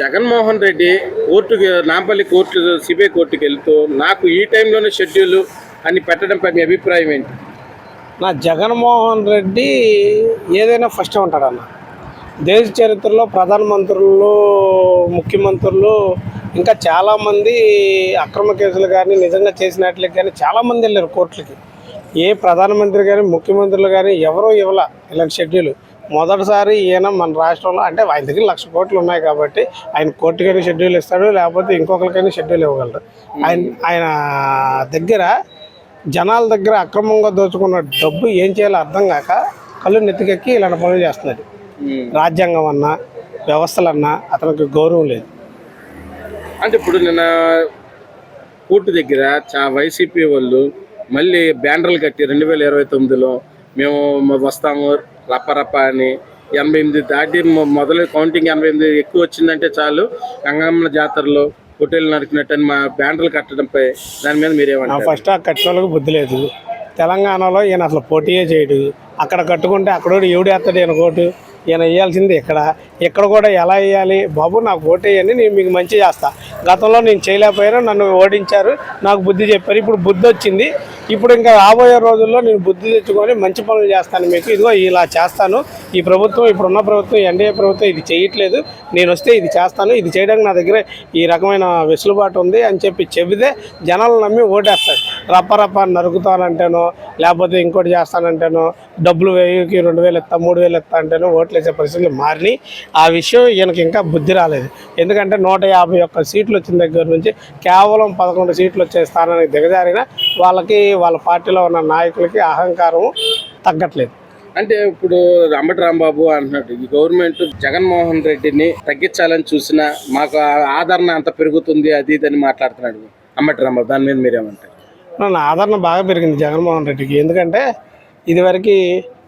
జగన్మోహన్ రెడ్డి కోర్టుకి Nampally court CBI కోర్టుకి వెళ్తూ నాకు ఈ టైంలోనే షెడ్యూల్ అని పెట్టడంపై మీ అభిప్రాయం ఏంటి? నా జగన్మోహన్ రెడ్డి ఏదైనా ఫస్ట్ ఉంటాడన్న. దేశ చరిత్రలో ప్రధానమంత్రులు ముఖ్యమంత్రులు ఇంకా చాలామంది అక్రమ కేసులు కానీ నిజంగా చేసినట్లకి కానీ చాలామంది వెళ్ళారు కోర్టులకి. ఏ ప్రధానమంత్రి కానీ ముఖ్యమంత్రులు కానీ ఎవరో ఇవ్వాల ఇలాంటి షెడ్యూల్. మొదటిసారి ఈయన మన రాష్ట్రంలో అంటే ఆయన దగ్గర లక్ష కోట్లు ఉన్నాయి కాబట్టి ఆయన కోర్టుకైనా షెడ్యూల్ ఇస్తాడు లేకపోతే ఇంకొకరికైనా షెడ్యూల్ ఇవ్వగలడు. ఆయన ఆయన దగ్గర జనాల దగ్గర అక్రమంగా దోచుకున్న డబ్బు ఏం చేయాలో అర్థం కాక కళ్ళు నెత్తికెక్కి ఇలాంటి పనులు చేస్తున్నాడు రాజ్యాంగం అన్నా వ్యవస్థలన్నా అతనికి గౌరవం లేదు. అంటే ఇప్పుడు నిన్న కోర్టు దగ్గర చా వైసీపీ వాళ్ళు మళ్ళీ బ్యానర్లు కట్టి రెండు వేల ఇరవై తొమ్మిదిలో మేము వస్తాము రప్ప రప్ప అని ఎనభై ఎనిమిది దాటి మొదలు కౌంటింగ్ ఎనభై ఎనిమిది ఎక్కువ వచ్చిందంటే చాలు. గంగమ్మ జాతరలో హోటల్ నరికినట్టు అని మా బ్యానర్లు కట్టడంపై దాని మీద మీరేమంటారు ఫస్ట్ ఆ కట్టిన వాళ్ళకి బుద్ధి లేదు. తెలంగాణలో ఈయన అసలు పోటీయే చేయడు. అక్కడ కట్టుకుంటే అక్కడోడు ఎవడు వేస్తాడు ఈయన కోటు ఈయన వేయాల్సింది ఇక్కడ. ఇక్కడ కూడా ఎలా వేయాలి? బాబు నాకు ఓటు వేయండి నేను మీకు మంచి చేస్తా. గతంలో నేను చేయలేకపోయినా నన్ను ఓడించారు నాకు బుద్ధి చెప్పారు. ఇప్పుడు బుద్ధి వచ్చింది. ఇప్పుడు ఇంకా రాబోయే రోజుల్లో నేను బుద్ధి తెచ్చుకొని మంచి పనులు చేస్తాను మీకు. ఇదిగో ఇలా చేస్తాను. ఈ ప్రభుత్వం ఇప్పుడున్న ప్రభుత్వం ఎన్డీఏ ప్రభుత్వం ఇది చేయట్లేదు. నేను వస్తే ఇది చేస్తాను. ఇది చేయడానికి నా దగ్గర ఈ రకమైన వెసులుబాటు ఉంది అని చెప్పి చెబితే జనాలు నమ్మి ఓటేస్తారు. రప్ప రప్ప నరుకుతానంటేనో లేకపోతే ఇంకోటి చేస్తానంటేనో డబ్బులు వెయ్యికి రెండు వేలు ఇస్తా మూడు వేలు ఇస్తా అంటేనో ఓట్లు వేసే పరిస్థితులు మారినాయి. ఆ విషయం ఈయనకి ఇంకా బుద్ధి రాలేదు. ఎందుకంటే నూట యాభై ఒక్క సీట్లు వచ్చిన దగ్గర నుంచి కేవలం పదకొండు సీట్లు వచ్చే స్థానానికి దిగజారిన వాళ్ళకి వాళ్ళ పార్టీలో ఉన్న నాయకులకి అహంకారం తగ్గట్లేదు. అంటే ఇప్పుడు అంబటి రాంబాబు అంటున్నాడు ఈ గవర్నమెంట్ జగన్మోహన్ రెడ్డిని తగ్గించాలని చూసినా మాకు ఆ ఆదరణ అంత పెరుగుతుంది అది ఇది అని మాట్లాడుతున్నాడు. అంబటి రాంబాబు దాని మీద మీరేమంటారు? నా ఆదరణ బాగా పెరిగింది జగన్మోహన్ రెడ్డికి. ఎందుకంటే ఇదివరకు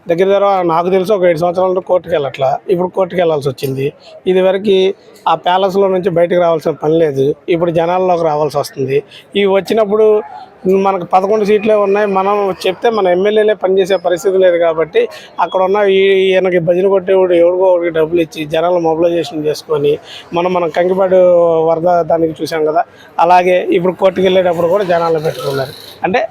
దగ్గర దగ్గర నాకు తెలిసి ఒక ఏడు సంవత్సరాల నుండి కోర్టుకు వెళ్ళట్లా. ఇప్పుడు కోర్టుకు వెళ్ళాల్సి వచ్చింది. ఇదివరకు ఆ ప్యాలెస్లో నుంచి బయటకు రావాల్సిన పని లేదు. ఇప్పుడు జనాల్లోకి రావాల్సి వస్తుంది. ఇవి వచ్చినప్పుడు మనకు పదకొండు సీట్లే ఉన్నాయి. మనం చెప్తే మన ఎమ్మెల్యేలే పనిచేసే పరిస్థితి లేదు కాబట్టి అక్కడ ఉన్న ఈయనకి భజన కొట్టేవాడు ఎవరికో ఒకరికి డబ్బులు ఇచ్చి జనాలు మొబిలైజేషన్ చేసుకొని మనం మనం కంకిపాడు వరద దానికి చూసాం కదా. అలాగే ఇప్పుడు కోర్టుకు వెళ్ళేటప్పుడు కూడా జనాలు పెట్టుకున్నారు. అంటే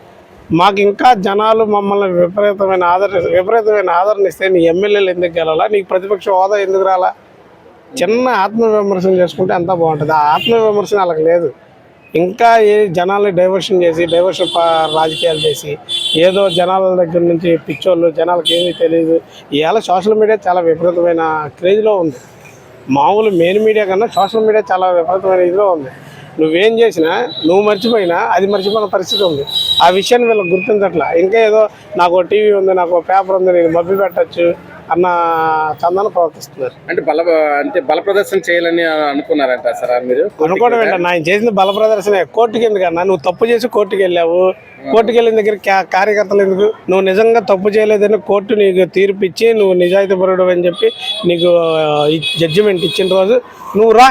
మాకు ఇంకా జనాలు మమ్మల్ని విపరీతమైన ఆదరణ విపరీతమైన ఆదరణ ఇస్తే నీ ఎమ్మెల్యేలు ఎందుకు గెలాలా నీకు ప్రతిపక్ష హోదా ఎందుకు రాలా? చిన్న ఆత్మవిమర్శన చేసుకుంటే అంతా బాగుంటుంది. ఆ ఆత్మవిమర్శన వాళ్ళకి లేదు. ఇంకా ఏ జనాల్ని డైవర్షన్ చేసి డైవర్షన్ రాజకీయాలు చేసి ఏదో జనాల దగ్గర నుంచి పిచ్చోళ్ళు జనాలకి ఏమీ తెలియదు. ఇవాళ సోషల్ మీడియా చాలా విపరీతమైన క్రేజ్లో ఉంది. మామూలు మెయిన్ మీడియా కన్నా సోషల్ మీడియా చాలా విపరీతమైన ఇదిలో ఉంది. నువ్వేం చేసినా నువ్వు మర్చిపోయినా అది మర్చిపోయిన పరిస్థితి ఉంది. ఆ విషయాన్ని వీళ్ళకి గుర్తించట్లా. ఇంకా ఏదో నాకు టీవీ ఉంది నాకు పేపర్ ఉంది నేను మభ్య పెట్టచ్చు అన్న చందన ప్రవర్తిస్తున్నారు. అంటే బల అంటే బల ప్రదర్శన చేయాలని అనుకున్నారంట సార్ మీరు? అనుకోవడం ఏంటన్నా? ఆయన చేసిన బల ప్రదర్శన. కోర్టుకి ఎందుకన్నా నువ్వు తప్పు చేసి కోర్టుకి వెళ్ళావు. కోర్టుకి వెళ్ళిన దగ్గర కార్యకర్తలు ఎందుకు? నువ్వు నిజంగా తప్పు చేయలేదని కోర్టు నీకు తీర్పు ఇచ్చి నువ్వు నిజాయితీ పరుడు అని చెప్పి నీకు జడ్జిమెంట్ ఇచ్చిన రోజు నువ్వు రా.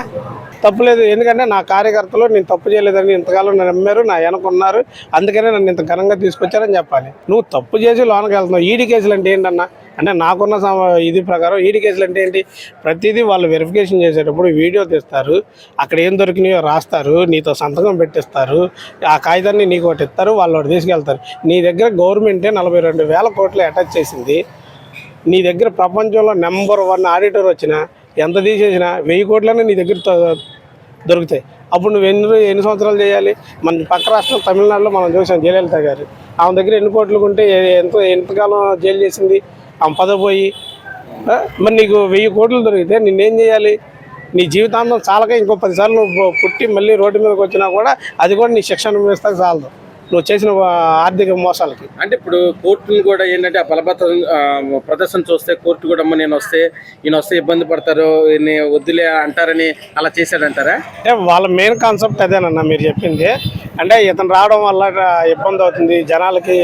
తప్పులేదు. ఎందుకంటే నా కార్యకర్తలు నేను తప్పు చేయలేదని ఇంతకాలం నమ్మారు నా వెనకున్నారు అందుకనే నన్ను ఇంత ఘనంగా తీసుకొచ్చారని చెప్పాలి. నువ్వు తప్పు చేసి లోనకి వెళ్తున్నావు. ఈడీ కేసులు అంటే ఏంటన్నా? అంటే నాకున్న సమ- ఇది ప్రకారం ఈడీ కేసులు అంటే ఏంటి? ప్రతిదీ వాళ్ళు వెరిఫికేషన్ చేసేటప్పుడు వీడియో తీస్తారు. అక్కడ ఏం దొరికినాయో రాస్తారు. నీతో సంతకం పెట్టిస్తారు. ఆ కాగితాన్ని నీకు ఒకటి ఇస్తారు. వాళ్ళు ఒకటి తీసుకెళ్తారు. నీ దగ్గర గవర్నమెంటే నలభై రెండు వేల కోట్లు అటాచ్ చేసింది. నీ దగ్గర ప్రపంచంలో నెంబర్ వన్ ఆడిటర్ వచ్చిన ఎంత తీసేసినా వెయ్యి కోట్లనే నీ దగ్గర దొరుకుతాయి. అప్పుడు నువ్వు ఎన్ని ఎన్ని సంవత్సరాలు చేయాలి? మన పక్క రాష్ట్రం తమిళనాడులో మనం చూసాం జయలలిత గారు. ఆమె దగ్గర ఎన్ని కోట్లు ఉంటే ఎంత ఎంతకాలం జైలు చేసింది? ఆమె పదపోయి మరి నీకు వెయ్యి కోట్లు దొరికితే నిన్నేం చేయాలి? నీ జీవితాంతం చాలక ఇంకో పదిసార్లు నువ్వు పుట్టి మళ్ళీ రోడ్డు మీదకి వచ్చినా కూడా అది కూడా నీ శిక్షణ వ్యవస్థకు చాలదు. నువ్వు చేసిన ఆర్థిక మోసాలకి. అంటే ఇప్పుడు కోర్టును కూడా ఏంటంటే ఆ బలభద్ర ప్రదర్శన చూస్తే కోర్టు కూడా అమ్మ నేను వస్తే ఈయన వస్తే ఇబ్బంది పడతారు ఈయన్ని వద్దులే అంటారని అలా చేశాడంటారా? అంటే వాళ్ళ మెయిన్ కాన్సెప్ట్ అదేనన్న మీరు చెప్పింది. అంటే ఇతను రావడం వల్ల ఇబ్బంది అవుతుంది. జనాలకి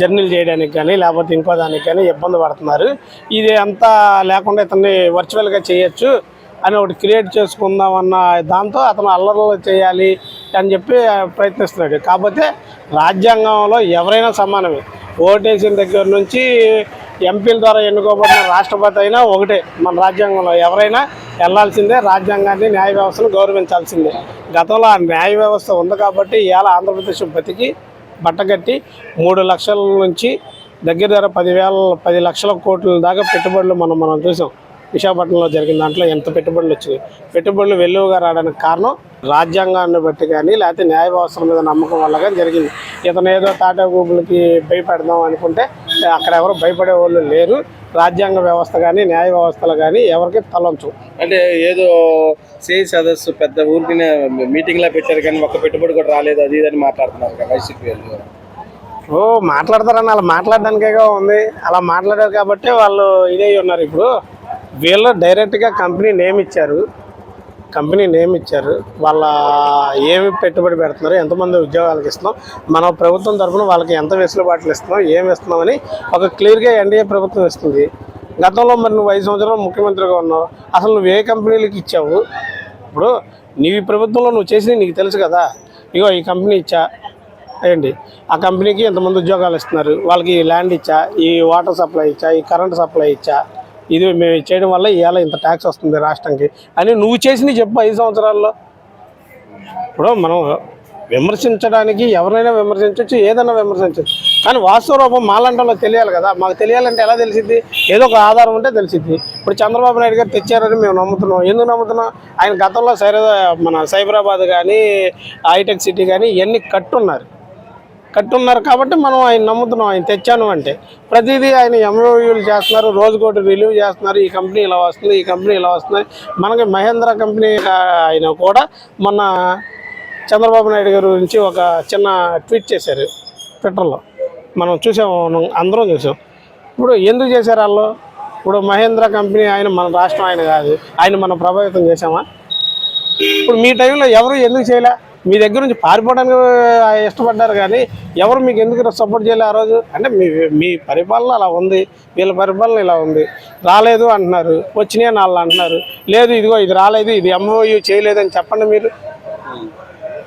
జర్నీలు చేయడానికి కానీ లేకపోతే ఇంకో దానికి కానీ ఇబ్బంది పడుతున్నారు. ఇది అంతా లేకుండా ఇతన్ని వర్చువల్గా చేయొచ్చు. అని ఒకటి క్రియేట్ చేసుకుందాం అన్న దాంతో అతను అల్లర్లు చేయాలి అని చెప్పి ప్రయత్నిస్తున్నాడు. కాకపోతే రాజ్యాంగంలో ఎవరైనా సమానమే. ఓటేసిన దగ్గర నుంచి ఎంపీల ద్వారా ఎన్నుకోబడిన రాష్ట్రపతి అయినా ఒకటే మన రాజ్యాంగంలో. ఎవరైనా వెళ్ళాల్సిందే రాజ్యాంగాన్ని న్యాయ వ్యవస్థను గౌరవించాల్సిందే. గతంలో ఆ న్యాయ వ్యవస్థ ఉంది కాబట్టి ఇవాళ ఆంధ్రప్రదేశ్ బతికి బట్టగట్టి మూడు లక్షల నుంచి దగ్గర దగ్గర పదివేల పది లక్షల కోట్ల దాకా పెట్టుబడులు మనం మనం చూసాం. విశాఖపట్నంలో జరిగిన దాంట్లో ఎంత పెట్టుబడులు వచ్చినాయి? పెట్టుబడులు వెల్లువగా రావడానికి కారణం రాజ్యాంగాన్ని బట్టి కానీ లేకపోతే న్యాయ వ్యవస్థల మీద నమ్మకం వల్ల కానీ జరిగింది. ఇతను ఏదో టాటా గూగుల్కి భయపెడదాం అనుకుంటే అక్కడ ఎవరు భయపడే వాళ్ళు లేరు. రాజ్యాంగ వ్యవస్థ కానీ న్యాయ వ్యవస్థలు కానీ ఎవరికి తలంచు. అంటే ఏదో సేయి సదస్సు పెద్ద ఊరికి మీటింగ్ లా పెట్టారు కానీ ఒక్క పెట్టుబడి కూడా రాలేదు అది ఇది అని మాట్లాడుతున్నారు కదా వైసీపీ వాళ్ళు ఓ మాట్లాడతారని అలా మాట్లాడడానికేగా ఉంది. అలా మాట్లాడారు కాబట్టి వాళ్ళు ఇదే ఉన్నారు ఇప్పుడు. వీళ్ళు డైరెక్ట్గా కంపెనీ నేమ్ ఇచ్చారు. కంపెనీ నేమ్ ఇచ్చారు. వాళ్ళ ఏమి పెట్టుబడి పెడుతున్నారు ఎంతమంది ఉద్యోగాలకు ఇస్తున్నాం మన ప్రభుత్వం తరఫున వాళ్ళకి ఎంత వెసులుబాట్లు ఇస్తున్నాం ఏమి ఇస్తున్నామని ఒక క్లియర్గా ఎన్డీఏ ప్రభుత్వం ఇస్తుంది. గతంలో మరి నువ్వు ఐదు సంవత్సరాలు ముఖ్యమంత్రిగా ఉన్నావు. అసలు నువ్వు ఏ కంపెనీలకు ఇచ్చావు? ఇప్పుడు నీ ప్రభుత్వంలో నువ్వు చేసింది నీకు తెలుసు కదా. ఇగో ఈ కంపెనీ ఇచ్చా. ఏంటి? ఆ కంపెనీకి ఎంతమంది ఉద్యోగాలు ఇస్తున్నారు? వాళ్ళకి ఈ ల్యాండ్ ఇచ్చా ఈ వాటర్ సప్లై ఇచ్చా ఈ కరెంట్ సప్లై ఇచ్చా. ఇది మేము చేయడం వల్ల ఇవాళ ఇంత ట్యాక్స్ వస్తుంది రాష్ట్రానికి అని నువ్వు చేసింది చెప్పు ఐదు సంవత్సరాల్లో. ఇప్పుడు మనం విమర్శించడానికి ఎవరైనా విమర్శించవచ్చు ఏదైనా విమర్శించవచ్చు కానీ వాస్తవ రూపం మాలంటలో తెలియాలి కదా. మాకు తెలియాలంటే ఎలా తెలిసింది ఏదో ఒక ఆధారం ఉంటే తెలిసింది ఇప్పుడు చంద్రబాబు నాయుడు గారు తెచ్చారని మేము నమ్ముతున్నాం. ఎందుకు నమ్ముతున్నాం? ఆయన గతంలో సైర మన సైబరాబాద్ కానీ హైటెక్ సిటీ కానీ ఇవన్నీ కట్టున్నారు. కట్టున్నారు కాబట్టి మనం ఆయన నమ్ముతున్నాం ఆయన తెచ్చాను అంటే. ప్రతిదీ ఆయన ఎంఓయూలు చేస్తున్నారు రోజుకోటి రిలీవ్ చేస్తున్నారు ఈ కంపెనీ ఇలా వస్తుంది ఈ కంపెనీ ఇలా వస్తుంది. మనకి మహేంద్ర కంపెనీ ఆయన కూడా మొన్న చంద్రబాబు నాయుడు గారి గురించి ఒక చిన్న ట్వీట్ చేశారు ట్విట్టర్లో. మనం చూసాము అందరం చూసాం. ఇప్పుడు ఎందుకు చేశారు వాళ్ళు? ఇప్పుడు మహేంద్ర కంపెనీ ఆయన మన రాష్ట్రం ఆయన కాదు ఆయన మనం ప్రభావితం చేసామా ఇప్పుడు మీ టైంలో ఎవరు ఎందుకు చేయలే? మీ దగ్గర నుంచి పారిపోవడానికి ఇష్టపడ్డారు కానీ ఎవరు మీకు ఎందుకు సపోర్ట్ చేయలేదు ఆ రోజు? అంటే మీ మీ పరిపాలన అలా ఉంది వీళ్ళ పరిపాలన ఇలా ఉంది. రాలేదు అంటున్నారు వచ్చినాయని వాళ్ళు అంటున్నారు. లేదు ఇదిగో ఇది రాలేదు ఇది ఎంఓయూ చేయలేదని చెప్పండి మీరు.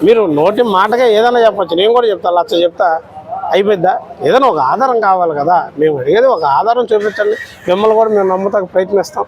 మీరు నోటి మాటగా ఏదైనా చెప్పచ్చు. నేను కూడా చెప్తా లచ్చ చెప్తా. అయిపోద్దా ఏదైనా ఒక ఆధారం కావాలి కదా. మేము అడిగేది ఒక ఆధారం చూపించండి. మిమ్మల్ని కూడా మేము నమ్ముతాకు ప్రయత్నిస్తాం.